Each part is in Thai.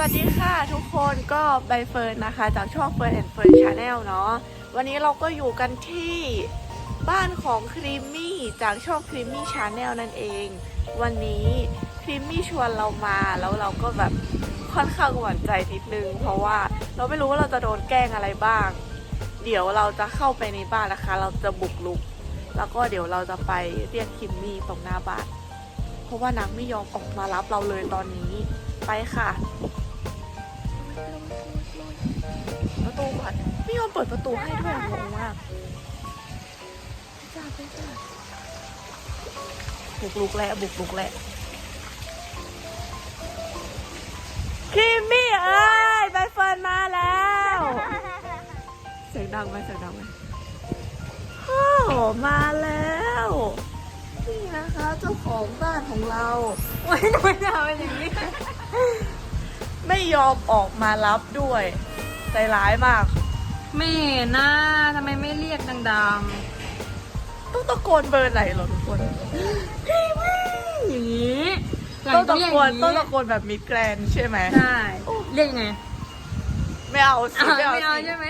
วัสดีค่ะทุกคนก็ใบเฟิร์นนะคะ จากช่องเฟิร์นแอนด์เฟิร์นชาแนลเนาะวันนี้เราก็อยู่กันที่บ้านของครีมมี่จากช่องครีมมี่ชาแนลนั่นเอง วันนี้ครีมมี่ชวนเรามาแล้วเราก็แบบค่อนข้างหวั่นใจนิดนึง เพราะว่าเราไม่รู้ว่าเราจะโดนแกล้งอะไรบ้าง เดี๋ยวเราจะเข้าไปในบ้านนะคะ เราจะบุกลุก แล้วก็เดี๋ยวเราจะไปเรียกคิมมี่ตรงหน้าบ้านเพราะว่านางไม่ยอมออกมารับเราเลยตอนนี้ไปค่ะ ประตูก่อนไม่ยอมเปิดประตูให้ด้วยงงมากจ้าไปจ้าบุกลุกแล้วบุกลุกแล้วคิมมี่เอ้ยใบเฟิร์นมาแล้ว เสียงดังไหมเสียงดังไหมโอ้มาแล้ว นี่นะคะเจ้าของบ้านของเราโอ้ยทำไมจะเป็นอย่างนี้ ไม่ยอมออกมารับด้วยใจร้ายมาก ไม่เห็นนะทำไมไม่เรียกดังต้องตะโกนเบอร์ไหนเหรอทุกคน ๆ อย่างนี้ต้องตะเรียกโกอนย่างต้องนี้ตะโกนแบบมิดแกรนด์ใช่ไหม ใช่ เรียกยังไงไม่เอาสิอ้าวไม่เอาไม่เอาสิใช่ไหม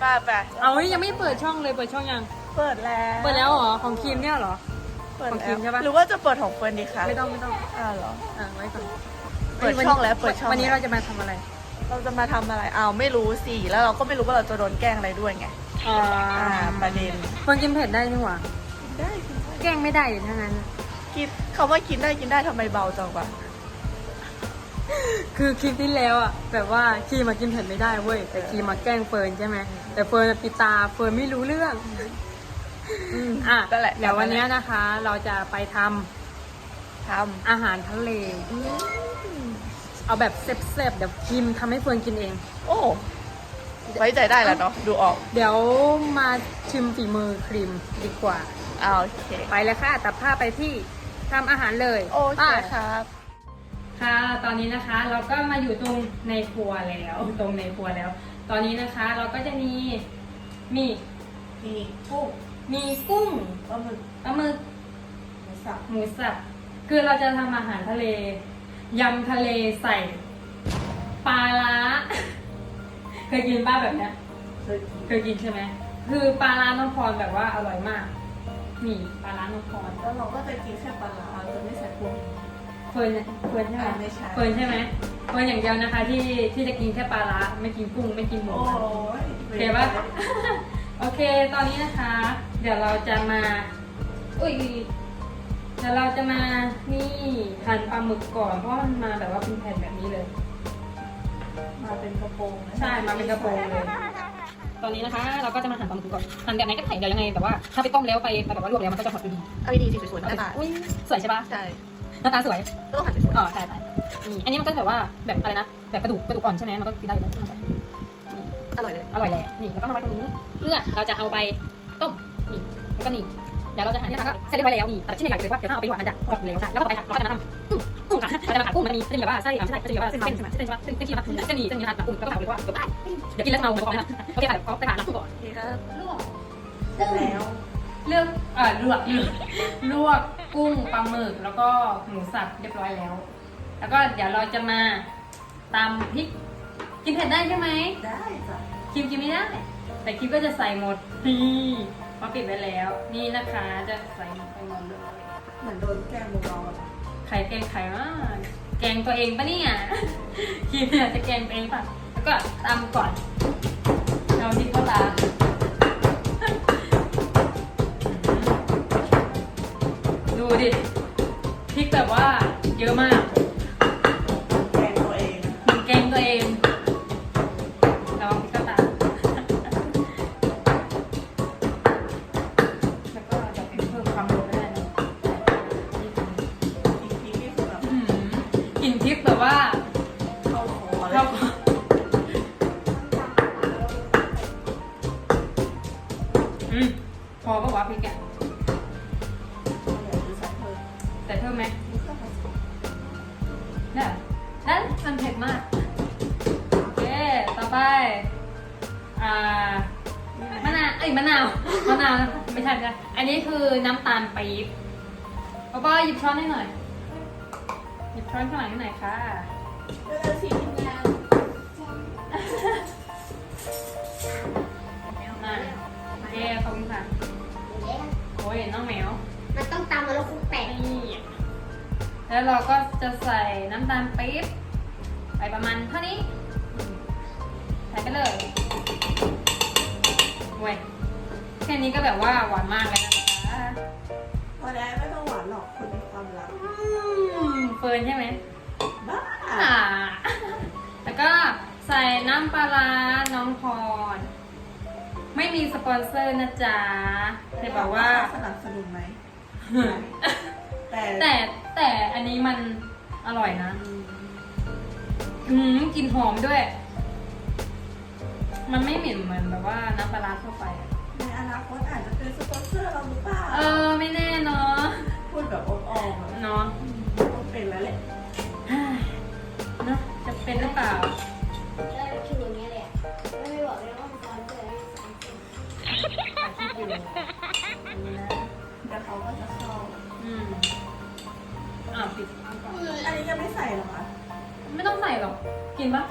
ไปไปเอาเฮ้ยยังไม่เปิดช่องเลยเปิดช่องยัง เปิดแล้วเปิดแล้วเหรอ ของครีมเนี่ยเหรอ เปิดของคิแล้วมใช่ปะ หรือว่าจะเปิดของเฟิร์นดีคะไม่ต้องไม่ต้อง อ้าวเหรอ อ่าไว้ก่อน เปิดช่องแล้วเปิดช่อง วันนี้แล้วเราจะมาทำอะไรเราจะมาทำอะไรอ้าวไม่รู้สิ แล้วเราก็ไม่รู้ว่าเราจะโดนแกล้งอะไรด้วยไง อ่าอ่า ประเด็น คนกินเผ็ดได้นี่หว่าได้กินได้แกล้งไม่ได้เลยทั้งนั้น กินคำว่ากินได้กินได้ทำไมเบาจังวะคือคลิปที่แล้วอะแบบว่าครีมมากินเผ็ดไม่ได้เว้ยแต่ครีมมาแกล้งเฟิร์นใช่ไหมแต่เฟิร์นปิดตาเฟิร์นไม่รู้เรื่องอืมอะนั่นแหละเดี๋ยววันนี้นะคะ เราจะไปทำทอาหารทะเลำอืม เอาแบบเซฟๆเดี๋ยวครีมทำให้เฟิร์นกินเอง โอ้ไว้ใจได้แล้วเนาะดูออกเดี๋ยวมาชิมฝีมือครีมดีกว่าอ้าวโอเค ไปเลยค่ะตัดผ้าไปที่ทำอาหารเลยโอเคอะครับ ค่ะ ตอนนี้นะคะเราก็มาอยู่ตรงในครัวแล้วตรงในครัวแล้ว ตอนนี้นะคะเราก็จะมีมีมีกุ้งมีกุ้งปลาหมึกปลาหมึกหมูสับหมูสับคือเราจะทำอาหารทะเล ยำทะเลใส่ปลาล้า เคยกินป้าแบบเนี้ยเคยกินเคยกินใช่ไหมคือปลาร้าน้องพรแบบว่าอร่อยมาก นี่ปลาร้าน้องพรแล้วเราก็จะกินแค่ปลาร้าจะไม่ใส่กุ้ง เฟิร์นเนี่ยเฟิร์นใช่ไหมอ่าไม่ใช่ เฟิร์นใช่ไหมเฟิร์นอย่างเดียวนะคะ ที่ที่จะกินแค่ปลาร้าไม่กินกุ้งไม่กินหมู โอ้ยโอเคปะ โอเค ตอนนี้นะคะ เดี๋ยวเราจะมา อุ้ยเดี๋ยวเราจะมานี่หั่นปลาหมึกก่อนเพราะว่ามันมาแบบว่าเป็นแผ่นแบบนี้เลย มาเป็นกระโปรงนะใช่มาเป็นกระโปรงเลย ตอนนี้นะคะ เราก็จะมาหั่นปลาหมึกก่อนหั่นแบบไหนก็ได้เดี๋ยวยังไงแต่ว่าถ้าไปต้มแล้วไปไปแบบว่าลวกแล้วมันก็จะหดอยู่ดีเอาดีๆสวยๆหน้าตาอุ้ยสวยใช่ปะใช่หน้าตาสวยก็ต้องหันสวยอ๋อใช่ใช่นี่อันนี้มันก็แบบว่าแบบอะไรนะแบบกระดูกกระดูกอ่อนใช่ไหมมันก็กินได้อยู่แล้วนี่ๆอร่อยเลยอร่อยแหละนี่แล้วก็มาไว้ตรงนี้เพื่อเราจะเอาไปต้มนี่แล้วก็นี่ เดี๋ยวเราจะหั่นนี่นะคะก็เสร็จเรียบร้อยแล้วนี่แต่ที่ไม่อยากเลยว่าเดี๋ยวถ้าเอาไปหวานมันจะกรอบอยู่แล้วใช่แล้วก็ไปค่ะเราก็จะมาทำกุ้งกุ้งค่ะเราจะมาผัดกุ้งมันมีจะมีแบบว่าไส้อะไม่ใช่จะมีแบบว่าเส้นเส้นใช่ไหมเส้นใช่ไหมเส้นเส้นที่มันเส้นหมี่เส้นนี้ค่ะกุ้งแล้วก็ผัดเลยว่าเดี๋ยวกินแล้วจะเมาเหมือนก่อนนะโอเคค่ะเดี๋ยวเขาไปผ่าน้ำกุ้งก่อนโอเคครับลวกเสร็จแล้วเลือกเอ่อลวกลวกกุ้งปลาหมึกแล้วก็หมูสับเรียบร้อยแล้ว แล้วก็เดี๋ยวเราจะมาตำพริกกินเผ็ดได้ใช่ไหมได้จ้ะคิมกินไม่ได้แต่คิมก็จะใส่หมดนี่ เพราะปิดไว้แล้ว นี่นะคะจะใส่หมดไปหมดเลยเหมือนโดนแกล้งเบาๆอะไข่แกงไข่มากแกงตัวเองปะเนี่ยคิมเนี่ยจะแกงตัวเองปะแล้วก็ตำก่อน เราที่ก็ตาดูดิพริกแบบว่าเยอะมากแกล้งตัวเองเหมือนแกงตัวเอง แบบว่าเข้าคอเลยเข้าอืมพอปะวะพริกอะอยากจะใส่เพิ่มใส่เพิ่มไหมนี่ก็ผสมได้ได้มันเผ็ดมาก โอเค ต่อไป อ่ามะนาว เอ้ยมะนาว มะนาวนะไม่ใช่ไม่ใช่อันนี้คือน้ำตาลปี๊บป๊าป้าหยิบช้อนให้หน่อยหยิบ ช้อนข้างหลังให้หน่อยค่ะเร็วๆสิทีมงานมาโอเคขอบคุณค่ะ โอ้ยน้องแมว มันต้องตำแล้วคลุกแป้งนี่แล้วเราก็จะใส่น้ำตาลปี๊บไปประมาณเท่านี้อืมใส่ไปเลยโอ้ยแค่นี้ก็แบบว่าหวานมากเลยนะคะพอแล้ว ฟิร์นใช่ไหมบ้าอ่าแล้วก็ใส่น้ำปลาร้าน้องพร ไม่มีสปอนเซอร์นะจ๊ะแต่บอกว่าสนับสนุนไหม แต่แต่แต่อันนี้มันอร่อยนะ อืมอืมกลิ่นหอมด้วย มันไม่เหม็นเหมือนแบบว่าน้ำปลาร้าทั่วไปอะในอนาคตอาจจะเป็นสปอนเซอร์เราหรือเปล่า เออ ไม่แน่เนาะ พูดแบบอ้อมๆอะเนาะต้องเป็น แหละเนาะจะเป็นหรือเปล่าแล้คิวอย่างเงี้ยเลยอะไม่ไม่บอกเลยว่ามันตอนเกิดอะไรสามสิบอาชีพอยู่นะแต่เขาก็จะเข้าอืมอ่าปิดคืออันนี้ยังไม่ใส่หรอคะไม่ต้องใส่หรอกกินปะ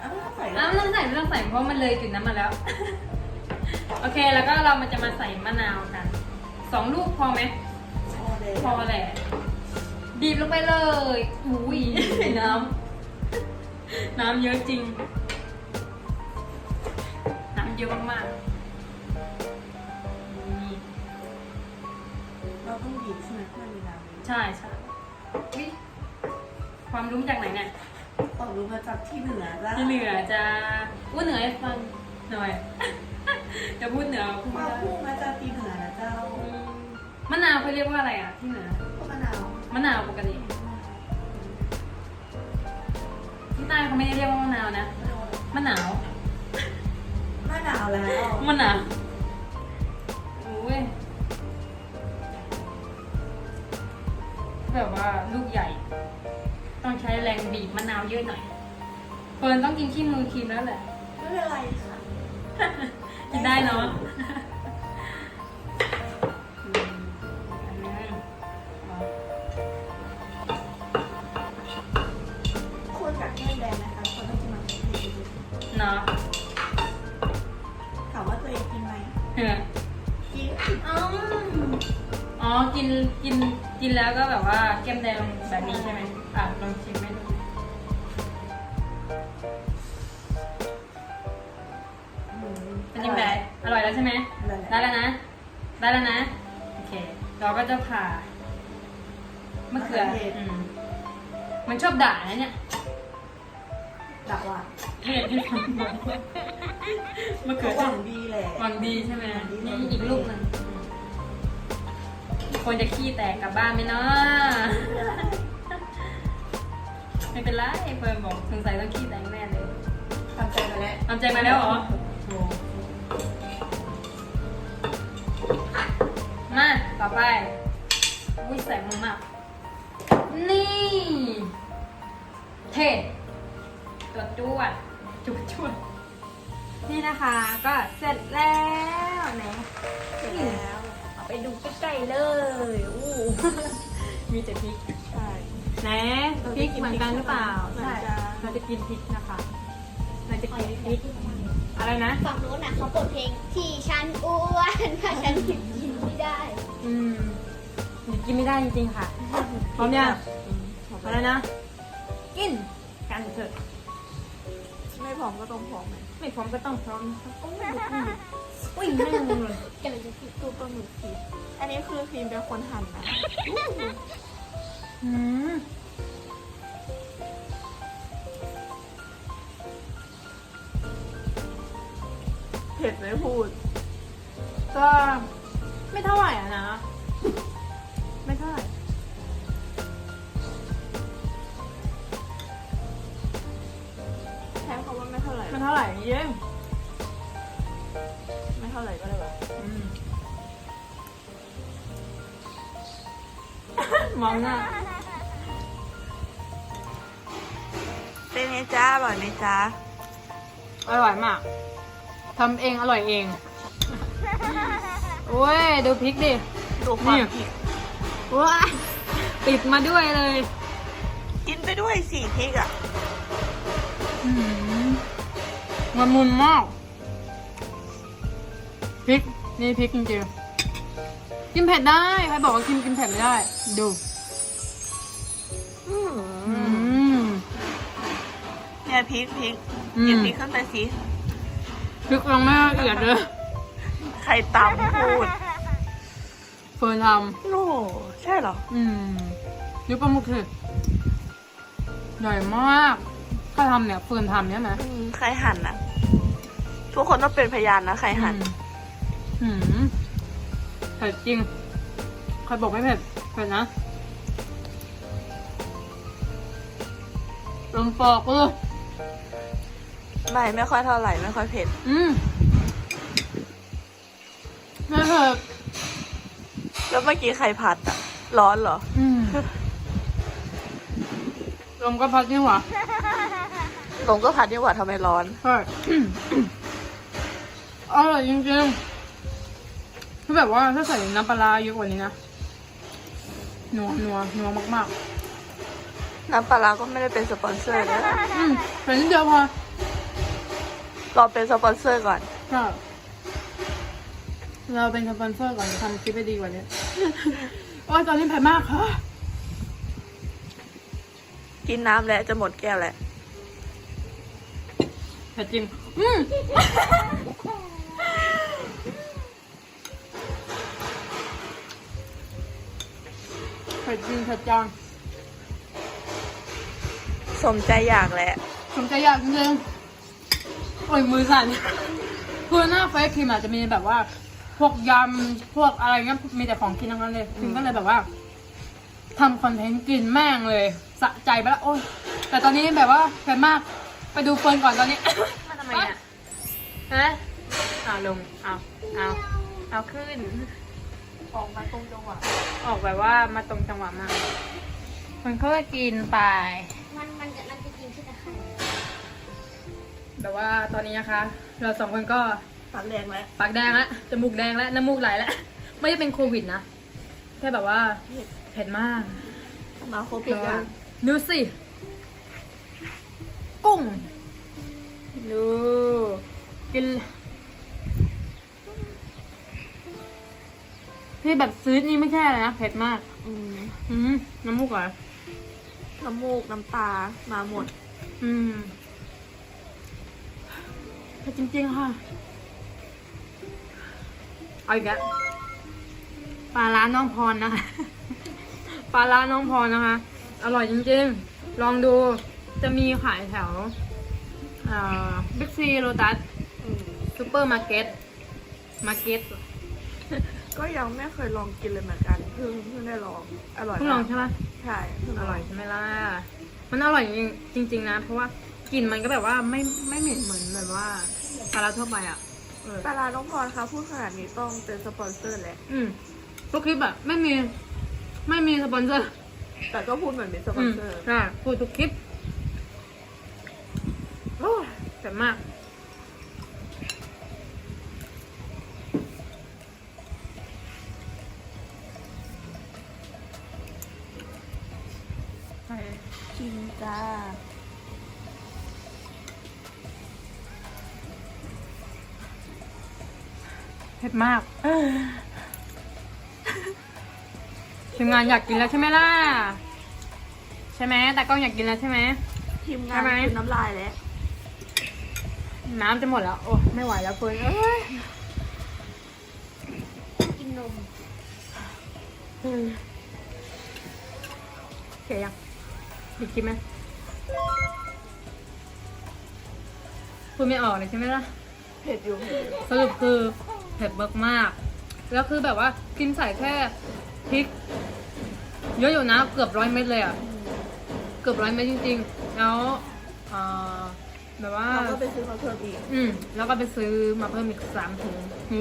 อะไม่ต้องใส่อะวไม่ต้องใส่ไม่ต้องใส่เพราะมันเลยจุดนั้นมาแล้ว โอเคแล้วก็เรามันจะมาใส่มะนาวกันสองลูกพอไหมพอเลยพอแหละ บีบลงไปเลยอุ้ยน้ำ น้ำเยอะจริง น้ำเยอะมากๆนี่เราต้องบีบใช่ไหมเพื่อมีน้ำใช่ใช่อุ๊ยความรู้มาจากไหนเนี่ยตอบรู้มาจากที่เหนือจ้าที่เหนือจะพูดเหนือให้ฟังหน่อย จะพูดเหนือพูดมาไม่ได้พูดมาจากที่เหนือนะเจ้าอืมมะนาวเขาเรียกว่าอะไรอะที่เหนือพวกมะนาว มะนาวปกติที่ใต้เขาไม่ได้เรียกว่ามะนาวนะมะนาวมะนาวแล้ว มะนาวโอ้ยแบบว่าลูกใหญ่ ต้องใช้แรงบีบมะนาวเยอะหน่อยเฟิร์นต้องกินขี้มือครีมแล้วแหละไม่เป็นไรค่ะ กินได้เนาะ กินอ๋ออ๋อ กิน กิน กินแล้วก็แบบว่าแก้มแดงแบบนี้ใช่ไหมอะ ลองชิมให้ดูเป็นยังไงอร่อยแล้วใช่ไหม ได้แล้วนะ ได้แล้วนะ โอเค เราก็จะผ่ามะเขืออืมมันชอบด่านะเนี่ย ดักว่าเทศให้ฟังหน่อยมะเขืเขาอหวังดีแหละหวังดีใช่ไหมหวังดีนี่อีกลูกหนึ่งคนจะขี้แตกกลับบ้านไหมเนาะไม่เป็นไรเฟิร์นบอกสงสัยต้องขี้แตกแน่เลยทำใจมาแล้วทำใจมาแล้วเหรอ โอ้มา ต่อไปอุ้ยแสงมันมาก นี่ เท่ ตัวจวดจุดจวดนี่นะคะก็เสร็จแล้วไหนเสร็จแล้วเอาไปดูใกล้ๆเลยอู้มีแต่พริกใช่ไหนพริกเหมือนกันหรือเปล่าเหมือนใช่กันเราจะกินพริกนะคะเราจะกินพริกอะไรนะฝั่งโน้นน่ะเขาเปิดเพลงที่ฉันอ้วนถ้าฉันกินไม่ได้ อืมหนูกินไม่ได้จริงๆค่ะพร้อมยังพร้อมแล้วนะ กินกันเถอะ ไม่พร้อมก็ต้องพร้อมไหมไม่พร้อมก็ต้องพร้อมนะครับโอ้ยอุ้ยไม่งงเลยกำลังจะกินตัวปลาหมึกครีมอันนี้คือครีมเป็นคนหั่นนะอืมเผ็ดไหมพูด ก็ไม่เท่าไหร่อะนะ ท่าไหร่ไม่เท่าไหร่เย้ไม่เท่าไหร่ก็ได้แบบอืมมองหน้าเป็นไงจ้าอร่อยไหมจ้าอร่อยมากทำเองอร่อยเองโอ้ยดูพริกดิดูความนี่ผิดว้าติดมาด้วยเลย กินไปด้วยสี่พริกอะ มันมุนมากพริกนี่พริกจริงๆกินเผ็ดได้ใครบอกว่ากินกินเผ็ดไม่ได้ ดูอือืมมเนี่ยพริกพริกอืมหยิบพริกขึ้นไปสิพริกยังไม่ละเอียดเลยใครตำพูดเฟิร์นทโอ้ใช่เหรอำอืมยุบปลาหมึกสิใหญ่มากถ้าทำเนี่ยเฟิร์นทำเนี่ยนะอืมใครหั่นนะ ทุกคนต้องเป็นพยานนะใครหั่นอืมอืมเผ็ดจริงใครบอกไม่เผ็ดเผ็ดนะลมปอกเออไม่ไม่ค่อยเท่าไหร่ไม่ค่อยเผ็ด อืมไม่เผ็ดแล้วเมื่อกี้ใครผัดอะร้อนเหรอ อืมลมก็พัดนี่หว่าลงก็ผัดดีกว่าทำไมร้อนใช่ อร่อยจริงๆคือแบบว่าถ้าใส่น้ำปลาร้าเยอะกว่านี้นะนัวนัวนัวมากน้ำปลาร้าก็ไม่ได้เป็นสปอนเซอร์นะๆ อืมแต่นิดเดียวพอรอเป็นสปอนเซอร์ก่อนใช่เราเป็นสปอนเซอร์ก่อนจะทำคลิปให้ดีกว่านี้ โอ้ยตอนนี้เผ็ดมากค่ะ กินน้ำแล้วจะหมดแก้วแล้ว เผ็ดจริง อืม เผ็ดจริงเผ็ดจังสมใจอยากแหละสนใจอยากจริงๆโอ้ยมือสั่นคือหน้าเฟซครีมอาจจะมีแบบว่า พวกยำพวกอะไรเงี้ยมีแต่ของกินทั้งนั้นเลยครีมก็เลยแบบว่าทำคอนเทนต์กินแม่งเลยสะใจไปแล้วโอ้ยแต่ตอนนี้แบบว่าเผ็ดมากไปดูเฟิร์นก่อนตอนนี้มาทำไมเนี่ยฮะเอาลงเอาเอาเอาขึ้น ออกมาตรงจังหวะออกแบบว่ามาตรงจังหวะมาก มันก็กินไป มันมันจะมันจะกินที่ตะไคร้แต่ว่าตอนนี้นะคะ เราสองคนก็ตัดแรงแล้วปากแดงแล้วจมูกแดงแล้วน้ำมูกไหลแล้วไม่ได้เป็นโควิดนะแค่แบบว่าเผ็ดมากมาครบทุกอย่างดูสิกุ้งดูกิน ที่แบบซื้อนี่ไม่ใช่อะไรนะเผ็ดมากอืมอืมน้ำมูกเหรอน้ำมูกน้ำตามาหมด อืมเผ็ดจริงๆค่ะเอาอีกแล้วปลาร้าน้องพรนะคะ ปลาร้าน้องพรนะคะ อร่อยจริงๆ ลองดูจะมีขายแถวบิ๊กซีโรตัสอืมซูเปอร์มาร์เก็ตมาร์เก็ต ก็ยังไม่เคยลองกินเลยเหมือนกันเพิ่งเพิ่งได้ลองอร่อยเพิ่งลองมากใช่ไหมใช่เพิ่งอลร่อองยใช่ไหมล่ะมันอร่อยจริงๆนะ เพราะว่ากลิ่นมันก็แบบว่าไม่ไม่เหม็นเหมือนแบบว่าปลาร้าทั่วไปอะเออปลาร้าน้องพรคะพูดขนาดนี้ต้องเป็นสปอนเซอร์แหละอืมทุกคลิปแบบไม่มี ไม่มีสปอนเซอร์ แต่ก็พูดเหมือนเป็นสปออืนมเซอร์ใช่พูดทุกคลิปโอ้ยแต่มาก มากทีมงานอยากกินแล้วใช่ไหมล่ะ ใช่ไหมแต่ก็อยากกินแล้วใช่ไหม ทีมงาใช่นไหมกินน้ำลายแล้วน้ำจะหมดแล้ว โอ้ไม่ไหวแล้วเฟิร์นเอ้ยกินนมเสียยังปิดคลิปไหมพูดไม่ออกเลยใช่ไหมล่ะ เผ็ดอยู่เผ็ดอยู่สรุปคือ เผ็ดมากมากๆ แล้วคือแบบว่ากินใส่แค่พริก เยอะอยู่นะ เกือบร้อยเม็ดเลยอะ เกือบร้อยเม็ดจริง ๆ แล้วเอ่อแบบว่าเราก็ไปซื้อมาเพิ่มอีก อืมแล้วก็ไปซื้อมาเพิ่มอีกสามถุงโห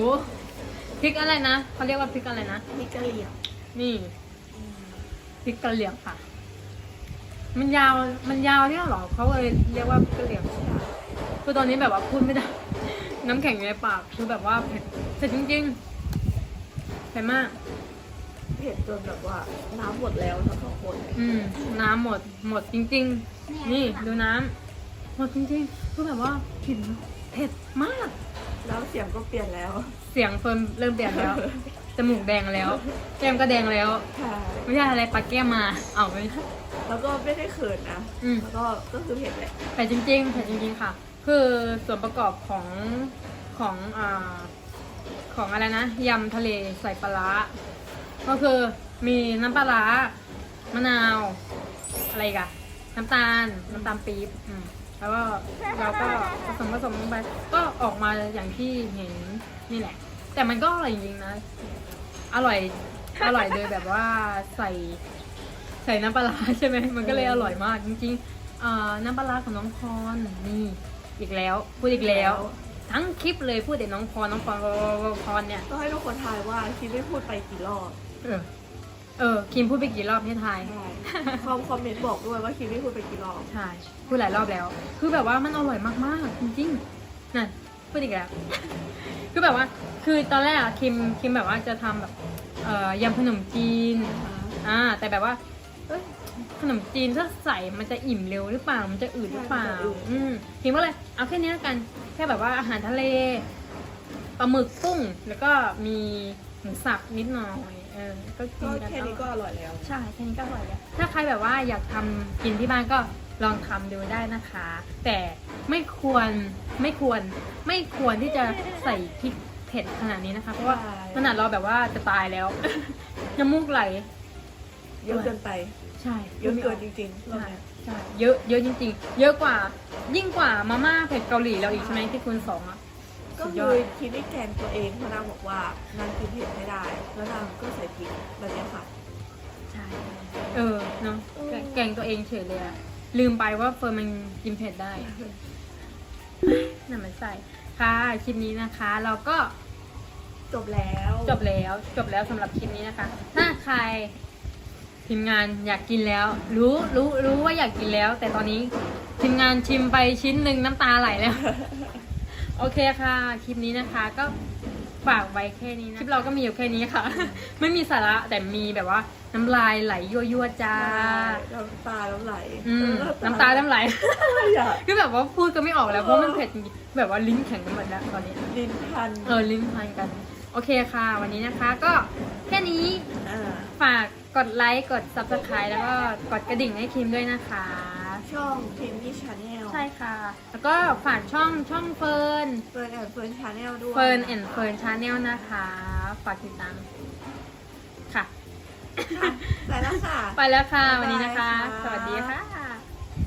พริกอะไรนะเขาเรียกว่าพริกอะไรนะมีกะเหรี่ยงนี่พริกกะเหรี่ยงค่ะ มันยาวมันยาวเนี่ยเหรอเขาเลยเรียกว่าพริกกะเหรี่ยงคือตอนนี้แบบว่าพูดไม่ได้ น้ำแข็งอยู่ในปากคือแบบว่าเผ็ดเผ็ดจริงๆเผ็ดมากมีผ็ดจนแบบว่าน้ำหมดแล้วทั้งสองคนเลยอืม น้ำหมดหมดจริง ๆ นี่ดูน้ำหมดจริงๆคือแบบว่าผิดเผ็ดมาก แล้วเสียงก็เปลี่ยนแล้ว เสียงเฟิร์นเริ่มเปลี่ยนแล้ว จมูกแดงแล้ว แก้มก็แดงแล้วใช่ไม่ใช่อะไรปักแก้มมา เอาไม่ใช่แล้วก็ไม่ได้เขินนะ อืม แล้วก็ก็คือเผ็ดแหละเผ็ดจริงๆเผ็ดจริงๆค่ะ คือส่วนประกอบของของอ่าของอะไรนะยำทะเลใส่ปลาร้าก็คือมีน้ำปลาร้ามะนาว อะไรกันน้ำตาลน้ำตาลปี๊บอืมแล้วก็เราก็ผสมผสมลงไปก็ออกมาอย่างที่เห็นนี่แหละ แต่มันก็อร่อยจริงๆนะ อร่อยอร่อยโดยแบบว่าใส่ใส่น้ำปลาร้าใช่ไหมมันก็เลยอร่อยมากจริงๆน้ำปลาร้าของน้องพรนี่ อีกแล้ว พูดอีกแล้ว ทั้งคลิปเลยพูดแต่น้องพรน้องพรพรพรเนี่ย ก็ให้ทุกคนทายว่าคิดไม่พูดไปกี่รอบเออ เออคิมพูดไปกี่รอบให้ทาย ใช่คอมคอมเมนต์บอกด้วยว่าคิดไม่พูดไปกี่รอบใช่ พูดหลายรอบแล้ว คือแบบว่ามันอร่อยมากๆ จริงๆนั่นพูดอีกแล้ว คือแบบว่า คือตอนแรกอะคิมคิมแบบว่าจะทำแบบ เอ่อยำขนมจีน อ่า แต่แบบว่า เอ้ยข นมจีนถ้าใส่มันจะอิ่มเร็วหรือเปล่า มันจะอืดหรือเปล่า อืมคิมก็เลยเอาแค่นี้แล้วกัน แค่แบบว่าอาหารทะเลปลาหมึกกุ้ง แล้วก็มีหมูสับนิดหน่อย เออ ก็กิก็นกันแค่นี้ก็อร่อยแล้ว ใช่แค่นี้ก็อร่อยแล้วถ้าใครแบบว่าอยากทำกินที่บ้านก็ลองทำดูได้นะคะ แต่ไม่ควรไม่ควรไม่ควรที่จะใส่พริกเผ็ดขนาดนี้นะคะ เพราะว่าใช่ ขนาดเราแบบว่าจะตายแล้ว น้ำมูกไหล เยอะเกินไป ใช่เยอะเกินจริงๆรอบใช่เนี้ยใช่เยอะเยอะจริง ๆ เยอะกว่า ยิ่งกว่ามาม่าเผ็ดเกาหลีเราอีกใช่ไหมที่คุณสองอะก็สุดยคือดคิดได้แกงตัวเองเพราะนางบอกว่านางกินเผ็ดไม่ได้ แล้วนางก็ใส่พริกแบบเนี้ยค่ะ ใช่ เออเนาะแกแกล้งตัวเองเฉยเลยอะลืมไปว่าเฟิร์นมันกินเผ็ดได้นั่นมันใส่ค่ะคลิปนี้นะคะ เราก็จบแล้ว จบแล้วจบแล้วสำหรับคลิปนี้นะคะ ถ้าใคร ทีมงานอยากกินแล้ว รู้รู้รู้ว่าอยากกินแล้ว แต่ตอนนี้ทีมงานชิมไปชิ้นหนึ่งน้ำตาไหลแล้ว โอเคค่ะ คลิปนี้นะคะก็ฝากไว้แค่นี้นะ คลิปเราก็มีอยู่แค่นี้ค่ะ ไม่มีสาระแต่มีแบบว่า น้ำลายไหลยั่วๆจ้า น้ำตาน้ำไหลอืมเออน้ำตาน้ำไหลอยากคือแบบว่าพูดก็ไม่ออกแล้วเพราะมันเผ็ดจริงๆแบบว่าลิ้นแข็งไปหมดแล้วตอนนี้ ลิ้นพัน เออลิ้นพันกัน โอเคค่ะ วันนี้นะคะ ก็แค่นี้อ่าฝาก กดไลค์กด subscribe แล้วก็กดกระดิ่งให้คิมด้วยนะคะ ช่องพิมพ์ที่ชาแนลใช่ค่ะ แล้วก็ฝากช่องช่องเฟิร์นเฟิร์นแอนเฟิร์นชาแนลด้วยเฟิร์นแอนเฟิร์นชาแนลนะคะฝากติดตามค่ะค่ะ ไปแล้วค่ะไปแล้วค่ะบ๊ายบายวันนี้นะคะค่ะสวัสดีค่ะ